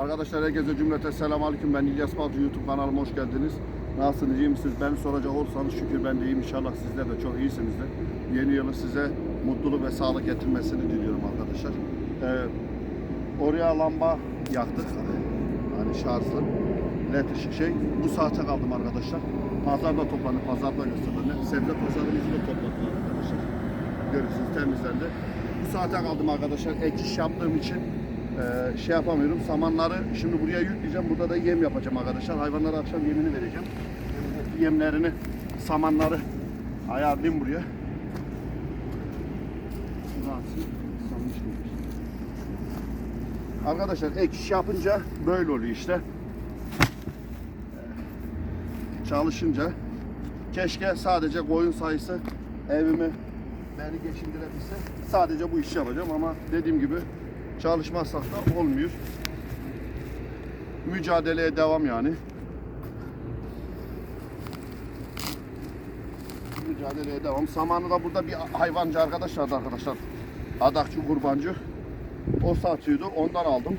Arkadaşlar herkese cümlete selamun aleyküm. Ben İlyas Balcı YouTube kanalıma hoş geldiniz. Nasılsınız, iyi misiniz? Beni soracak olursanız şükür ben de iyiyim. İnşallah sizler de çok iyisinizdir. Yeni yılı size mutluluk ve sağlık getirmesini diliyorum arkadaşlar. Ee, oraya lamba yaktık. Hani şarjlı. LED ışık şey. Bu saate kaldım arkadaşlar. Pazarda toplandı. Pazarda gösterdiler. Sebze pazarımızı da topladılar arkadaşlar. Görürsünüz temizlendi. Bu saate kaldım arkadaşlar. Ek iş yaptığım için e, şey yapamıyorum. Samanları şimdi buraya yükleyeceğim. Burada da yem yapacağım arkadaşlar. Hayvanlara akşam yemini vereceğim. Yemlerini, samanları ayarlayayım buraya. Mıyım? Arkadaşlar ek iş yapınca böyle oluyor işte. Çalışınca keşke sadece koyun sayısı evimi beni geçindirebilse sadece bu işi yapacağım ama dediğim gibi çalışmazsak da olmuyor. Mücadeleye devam yani. Mücadeleye devam. Samanı da burada bir hayvancı arkadaş vardı arkadaşlar. Adakçı kurbancı. O satıyordu. Ondan aldım.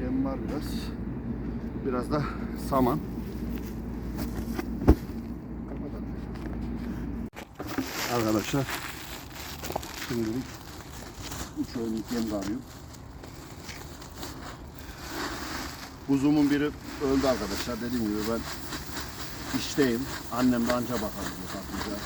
Yem var biraz. Biraz da saman. Arkadaşlar şimdilik 3 öğünlük yem arıyorum. Kuzumun biri öldü arkadaşlar. Dediğim gibi ben işteyim. Annem de anca bakar diyor bakınca.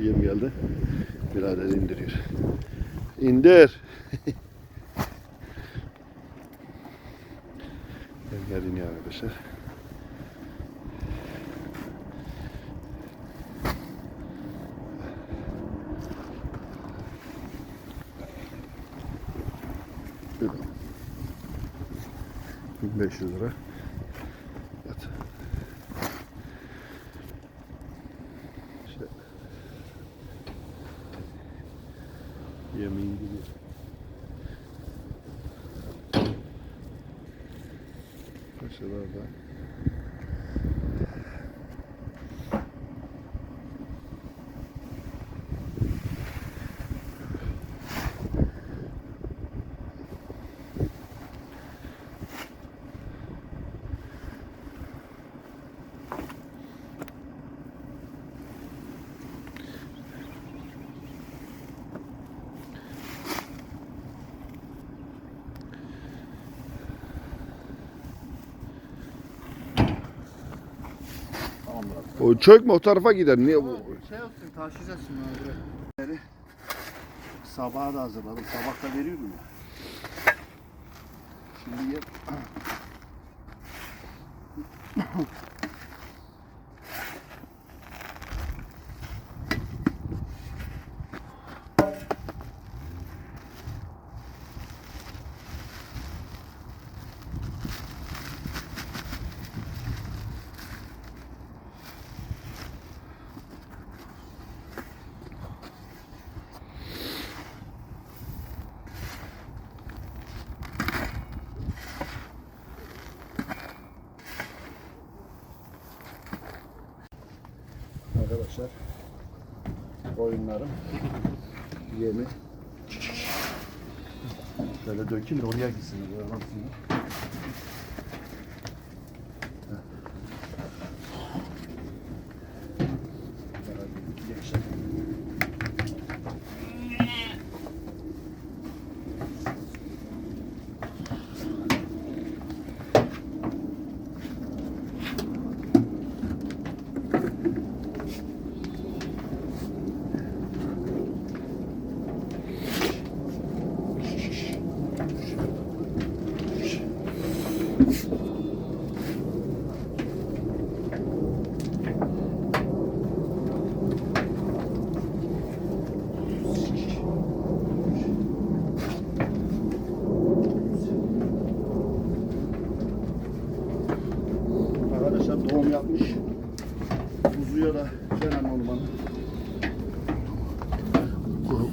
Yem geldi. Birader indiriyor. İndir. Yemler iniyor arkadaşlar. Şöyle. 1500 lira. Бачила, так. Да. O çökme o tarafa gider. Niye bu? Şey olsun taşıyacaksın abi. Sabaha da hazırladım. Sabah da veriyordum ya. Şimdi yem. Arkadaşlar. Koyunlarım yemi şöyle dökeyim de oraya gitsin. krom yapmış. Kuzuya da Kenan ormanı.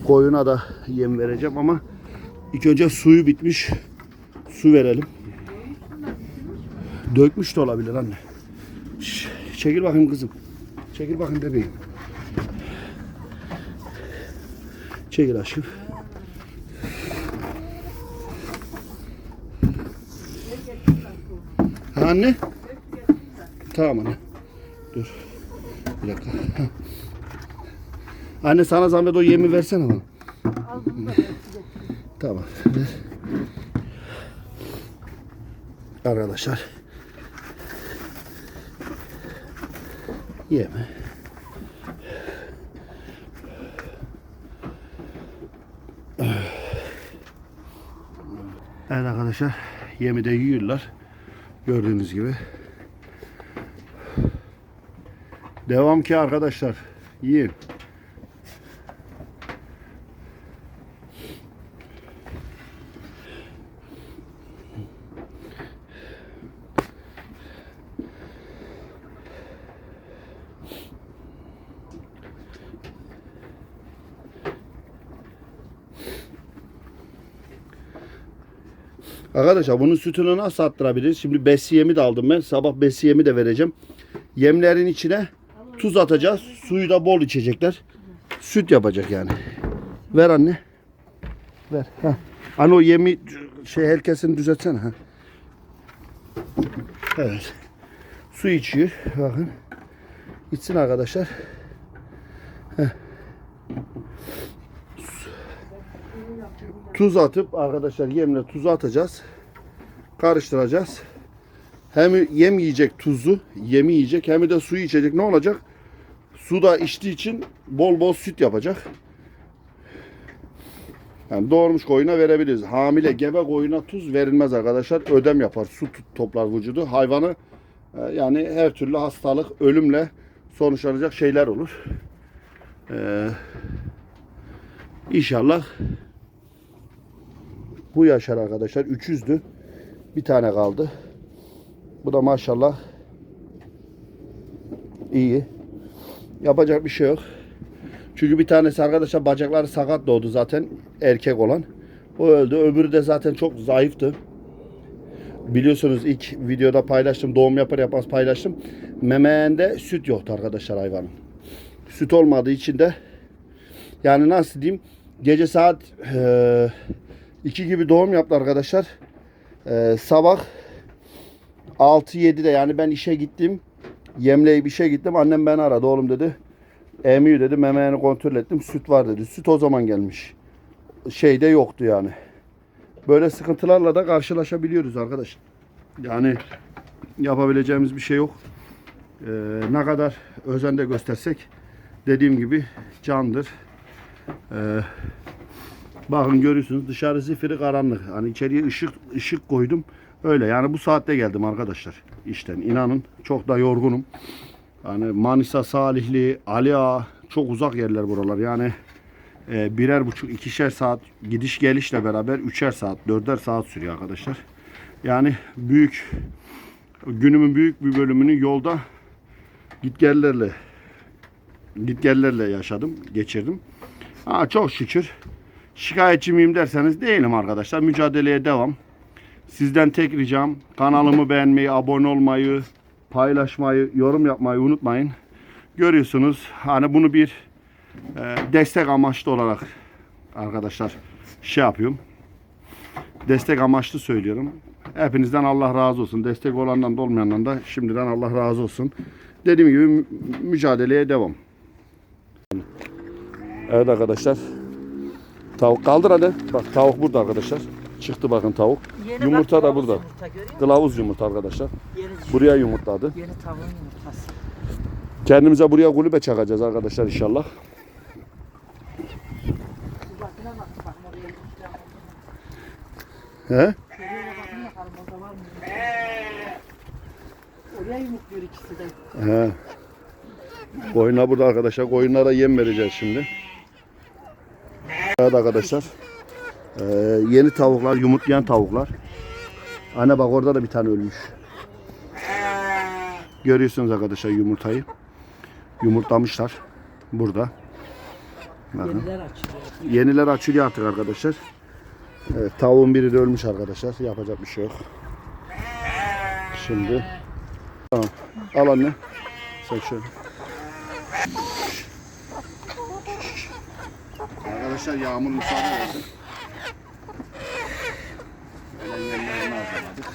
Koyuna da yem vereceğim ama ilk önce suyu bitmiş. Su verelim. Dökmüş de olabilir anne. Çekil bakayım kızım. Çekil bakayım bebeğim. Çekil aşkım. Anne. Tamam anne. Dur. Bir dakika. Anne sana zahmet o yemi versene bana. Tamam. ver. Arkadaşlar. Yeme. Evet arkadaşlar. Yemi de yiyorlar. Gördüğünüz gibi. Devam ki arkadaşlar. Yiyin. Arkadaşlar bunun sütünü nasıl attırabiliriz? Şimdi besi yemi de aldım ben. Sabah besi yemi de vereceğim. Yemlerin içine tuz atacağız. Suyu da bol içecekler. Süt yapacak yani. Ver anne. Ver. Heh. Hani o yemi şey herkesini düzeltsene. Ha. Evet. Su içiyor. Bakın. İçsin arkadaşlar. Heh. Tuz atıp arkadaşlar yemle tuzu atacağız. Karıştıracağız. Hem yem yiyecek tuzu, yemi yiyecek hem de suyu içecek. Ne olacak? Su da içtiği için bol bol süt yapacak. Yani doğurmuş koyuna verebiliriz. Hamile gebe koyuna tuz verilmez arkadaşlar. Ödem yapar. Su toplar vücudu. Hayvanı e, yani her türlü hastalık, ölümle sonuçlanacak şeyler olur. Ee, inşallah bu yaşar arkadaşlar. 300'dü. Bir tane kaldı. Bu da maşallah iyi. Yapacak bir şey yok. Çünkü bir tanesi arkadaşlar bacakları sakat doğdu zaten erkek olan. O öldü. Öbürü de zaten çok zayıftı. Biliyorsunuz ilk videoda paylaştım. Doğum yapar yapmaz paylaştım. Memeğinde süt yoktu arkadaşlar hayvanın. Süt olmadığı için de yani nasıl diyeyim gece saat eee 2 gibi doğum yaptı arkadaşlar. Ee, sabah 6-7'de yani ben işe gittim. Yemleyip işe gittim. Annem beni aradı oğlum dedi. Emiyor dedi. Memeğini kontrol ettim. Süt var dedi. Süt o zaman gelmiş. Şeyde yoktu yani. Böyle sıkıntılarla da karşılaşabiliyoruz arkadaş. Yani yapabileceğimiz bir şey yok. Ee, ne kadar özen de göstersek dediğim gibi candır. Ee, Bakın görüyorsunuz dışarı zifiri karanlık. Hani içeriye ışık ışık koydum. Öyle yani bu saatte geldim arkadaşlar işten. İnanın çok da yorgunum. Hani Manisa, Salihli, Ali Ağa çok uzak yerler buralar. Yani e, birer buçuk ikişer saat gidiş gelişle beraber üçer saat dörder saat sürüyor arkadaşlar. Yani büyük günümün büyük bir bölümünü yolda gitgellerle gitgellerle yaşadım, geçirdim. Ha, çok şükür Şikayetçi miyim derseniz değilim arkadaşlar. Mücadeleye devam. Sizden tek ricam kanalımı beğenmeyi, abone olmayı, paylaşmayı, yorum yapmayı unutmayın. Görüyorsunuz hani bunu bir e, destek amaçlı olarak arkadaşlar şey yapıyorum. Destek amaçlı söylüyorum. Hepinizden Allah razı olsun. Destek olandan da olmayandan da şimdiden Allah razı olsun. Dediğim gibi mü- mücadeleye devam. Evet arkadaşlar. Tavuk kaldır hadi. Bak tavuk burada arkadaşlar. Çıktı bakın tavuk. Yeni Yumurta bak, da burada. Yumurta? Kılavuz yumurta arkadaşlar. Yeni, Buraya yumurtladı. yeni tavuğun yumurtası. Kendimize buraya kulübe çakacağız arkadaşlar inşallah. He? Oraya yumurtluyor ikisi de. He. Koyunlar burada arkadaşlar. Koyunlara yem vereceğiz şimdi. Evet arkadaşlar. Ee, yeni tavuklar, yumurtlayan tavuklar. Anne bak orada da bir tane ölmüş. Görüyorsunuz arkadaşlar yumurtayı. Yumurtlamışlar. Burada. Bakın. Yeniler açılıyor. Yeniler açılıyor artık arkadaşlar. Evet, tavuğun biri de ölmüş arkadaşlar. Yapacak bir şey yok. Şimdi tamam. Al anne. Sen şöyle. Arkadaşlar yağmur müsaade verdi. Hazırladık.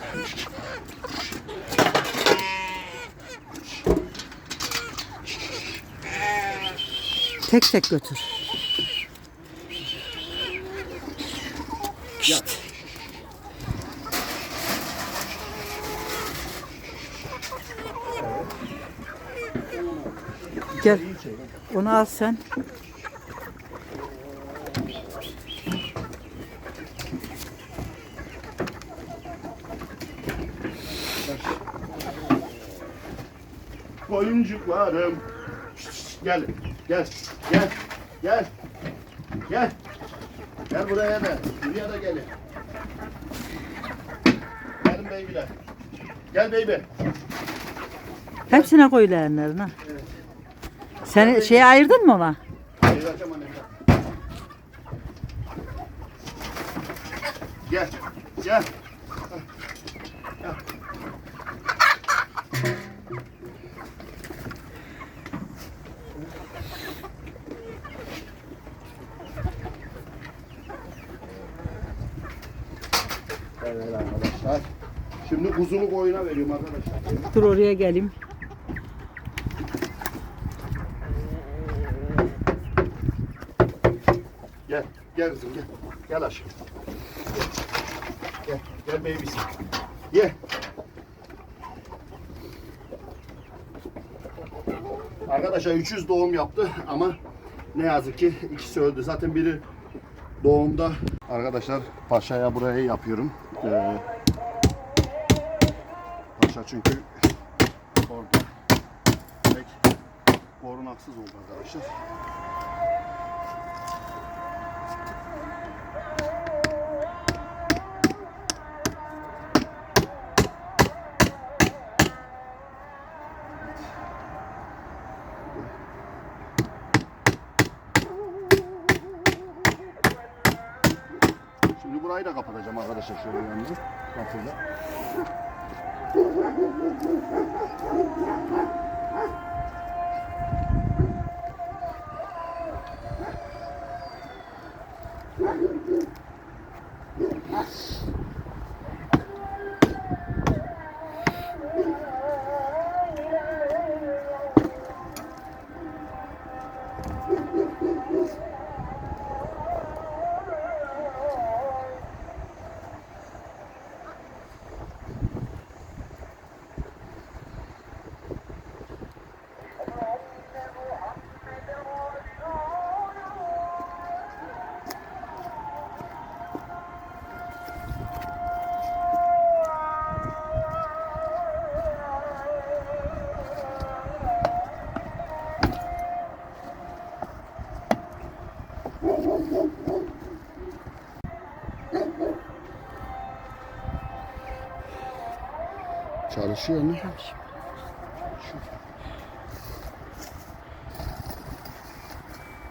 Tek tek götür. Gel. Onu al sen. Koyuncuklarım. Gel, gel, gel, gel, gel. Gel buraya da, buraya da gelin. Gelin beybiler. Gel beybi. Hepsine koy leğenlerine. Sen şeyi ayırdın mı ona? Ayıracağım anne. Gel, gel. Gel. Evet arkadaşlar. Kuzunu koyuna veriyorum arkadaşlar. Dur oraya geleyim. Gel, gel kızım gel. Gel aşkım. Gel, gel babysin. Ye. Arkadaşlar 300 doğum yaptı ama ne yazık ki ikisi öldü. Zaten biri doğumda. Arkadaşlar paşaya burayı yapıyorum. Ee, paşa çünkü orada pek korunaksız oldu arkadaşlar. Şimdi burayı da kapatacağım arkadaşlar şöyle yanınızı. Kapıyla. Yes. Çalışıyor mu?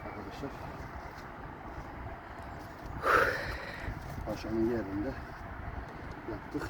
Arkadaşlar. Paşanın yerinde yaptık.